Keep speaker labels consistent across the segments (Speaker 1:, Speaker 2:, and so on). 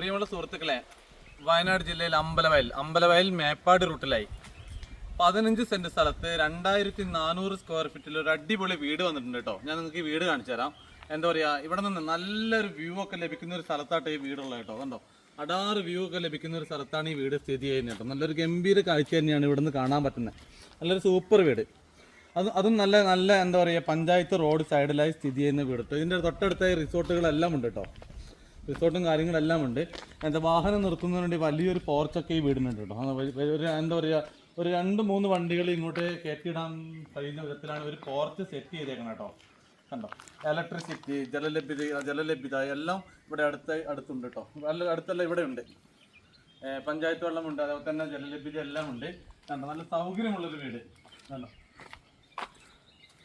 Speaker 1: പ്രിയമുള്ള സുഹൃത്തുക്കളെ വയനാട് ജില്ലയിൽ അമ്പലവയൽ അമ്പലവയൽ മേപ്പാട് റൂട്ടിലായി. പതിനഞ്ച് സെന്റ് സ്ഥലത്ത് രണ്ടായിരത്തി നാനൂറ് സ്ക്വയർ ഫീറ്റിൽ ഒരു അടിപൊളി വീട് വന്നിട്ടുണ്ട് കേട്ടോ. ഞാൻ നിങ്ങൾക്ക് ഈ വീട് കാണിച്ചു തരാം. എന്താ പറയാ ഇവിടെ നിന്ന് നല്ലൊരു വ്യൂ ഒക്കെ ലഭിക്കുന്ന ഒരു സ്ഥലത്തായിട്ട് ഈ വീടുള്ളത് കേട്ടോ. കണ്ടോ? അടാറ് വ്യൂ ഒക്കെ ലഭിക്കുന്ന ഒരു സ്ഥലത്താണ് ഈ വീട് സ്ഥിതി ചെയ്യുന്നത് കേട്ടോ. നല്ലൊരു ഗംഭീര കാഴ്ച തന്നെയാണ് ഇവിടെ നിന്ന് കാണാൻ പറ്റുന്നത്. നല്ലൊരു സൂപ്പർ വീട്. അത് അതും നല്ല നല്ല എന്താ പറയുക പഞ്ചായത്ത് റോഡ് സൈഡിലായി സ്ഥിതി ചെയ്യുന്ന വീട് ഇതിന്റെ തൊട്ടടുത്തായി റിസോർട്ടുകളെല്ലാം ഉണ്ട് കേട്ടോ. റിസോർട്ടും കാര്യങ്ങളെല്ലാം ഉണ്ട്. എന്താ വാഹനം നിർത്തുന്നതിന് വേണ്ടി വലിയൊരു പോർച്ചൊക്കെ ഈ വീടിനുണ്ട് കേട്ടോ. ഒരു എന്താ പറയുക ഒരു രണ്ട് മൂന്ന് വണ്ടികൾ ഇങ്ങോട്ട് കയറ്റിയിടാൻ കഴിയുന്ന വിധത്തിലാണ് ഒരു പോർച്ച് സെറ്റ് ചെയ്തേക്കണം കേട്ടോ. കണ്ടോ? ഇലക്ട്രിസിറ്റി ജലലഭ്യത ജലലഭ്യത എല്ലാം ഇവിടെ അടുത്ത് അടുത്തുണ്ട് കേട്ടോ. അല്ല അടുത്തല്ല ഇവിടെ ഉണ്ട്. പഞ്ചായത്ത് വെള്ളമുണ്ട് അതുപോലെ തന്നെ ജലലഭ്യത എല്ലാം ഉണ്ട്. കണ്ടോ? നല്ല സൗകര്യമുള്ളൊരു വീട്. കണ്ടോ?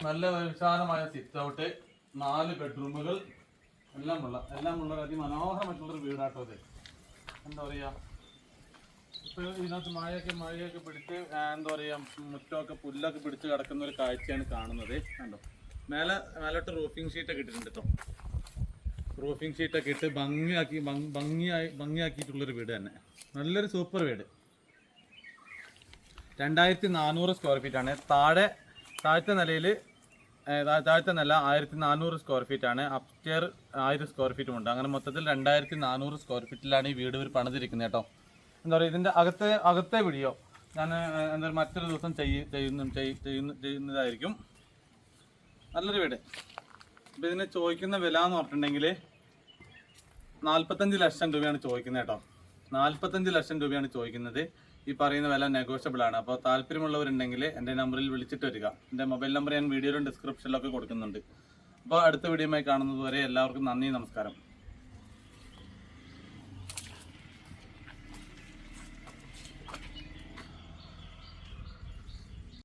Speaker 1: നല്ല വിശാലമായ സിറ്റ് ഔട്ട് നാല് ബെഡ്റൂമുകൾ എല്ലാം ഉള്ള എല്ലാം ഉള്ള ഒരു അതിമനോഹരമായിട്ടുള്ളൊരു വീടാട്ടോ അത് എന്താ പറയുക ഇപ്പൊ ഇതിനകത്ത് മഴയൊക്കെ മഴയൊക്കെ പിടിച്ച് എന്താ പറയുക മുറ്റമൊക്കെ പുല്ലൊക്കെ പിടിച്ച് കിടക്കുന്ന ഒരു കാഴ്ചയാണ് കാണുന്നത്. കണ്ടോ? മേലെ മേലോട്ട് റൂഫിംഗ് ഷീറ്റൊക്കെ ഇട്ടിട്ടുണ്ട് കേട്ടോ റൂഫിംഗ് ഷീറ്റൊക്കെ ഇട്ട് ഭംഗിയാക്കി ഭംഗി- ഭംഗിയായി ഭംഗിയാക്കിയിട്ടുള്ളൊരു വീട് തന്നെ. നല്ലൊരു സൂപ്പർ വീട്. രണ്ടായിരത്തി നാനൂറ് സ്ക്വയർ ഫീറ്റ് ആണ്. താഴെ താഴത്തെ നിലയിൽ താഴത്തെ നില ആയിരത്തി നാനൂറ് സ്ക്വയർ ഫീറ്റ് ആണ്. അപ്സ്റ്റെയർ ആയിരം സ്ക്വയർ ഫീറ്റും ഉണ്ട്. അങ്ങനെ മൊത്തത്തിൽ രണ്ടായിരത്തി നാനൂറ് സ്ക്വയർ ഫീറ്റിലാണ് ഈ വീട് ഇവർ പണിതിരിക്കുന്നത് കേട്ടോ. എന്താ പറയുക ഇതിന്റെ അകത്തെ അകത്തെ വീഡിയോ ഞാൻ എന്താ പറയുക മറ്റൊരു ദിവസം ചെയ്യ ചെയ്യുന്ന ചെയ്യുന്ന ചെയ്യുന്നതായിരിക്കും. നല്ലൊരു വീട്. അപ്പോൾ ഇതിനെ ചോദിക്കുന്ന വില എന്ന് പറഞ്ഞിട്ടുണ്ടെങ്കിൽ നാൽപ്പത്തഞ്ച് ലക്ഷം രൂപയാണ് ചോദിക്കുന്നത് കേട്ടോ. നാൽപ്പത്തഞ്ച് ലക്ഷം രൂപയാണ് ചോദിക്കുന്നത്. ഈ പറയുന്ന വില നെഗോഷ്യബിൾ ആണ്. അപ്പോൾ താല്പര്യമുള്ളവരുണ്ടെങ്കിൽ എന്റെ നമ്പറിൽ വിളിച്ചിട്ട് വരിക. എന്റെ മൊബൈൽ നമ്പർ ഞാൻ വീഡിയോയിലും ഡിസ്ക്രിപ്ഷനിലൊക്കെ കൊടുക്കുന്നുണ്ട്. അപ്പോൾ അടുത്ത വീഡിയോയുമായി കാണുന്നത് വരെ എല്ലാവർക്കും നന്ദി നമസ്കാരം.